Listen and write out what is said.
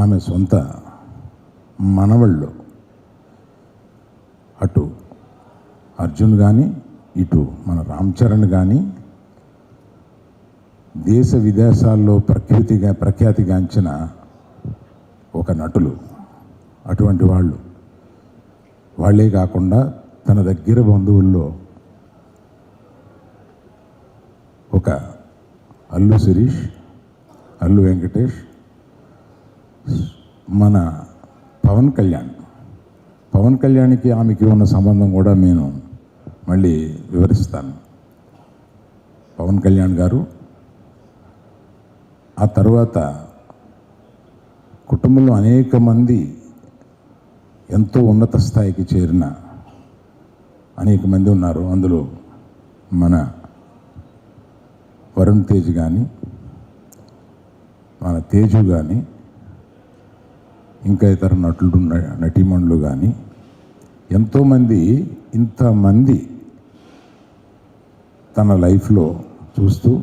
ఆమె సొంత మనవళ్ళు. అటు అర్జున్ కానీ ఇటు మన రామ్ చరణ్ కానీ దేశ విదేశాల్లో ప్రఖ్యాతిగా ప్రఖ్యాతిగాంచిన ఒక నటులు. అటువంటి వాళ్ళు. వాళ్ళే కాకుండా తన దగ్గర బంధువుల్లో ఒక అల్లు శిరీష్ అల్లు వెంకటేష్ మన పవన్ కళ్యాణ్. పవన్ కళ్యాణ్కి ఆమెకి ఉన్న సంబంధం కూడా నేను మళ్ళీ వివరిస్తాను. పవన్ కళ్యాణ్ గారు ఆ తర్వాత కుటుంబంలో అనేక మంది ఎంతో ఉన్నత స్థాయికి చేరిన అనేక మంది ఉన్నారు. అందులో మన వరుణ్ తేజ్ కానీ మన తేజు కానీ ఇంకా ఇతర నటులు నటీమణులు కానీ ఎంతోమంది ఇంతమంది తన లైఫ్లో చూస్తూ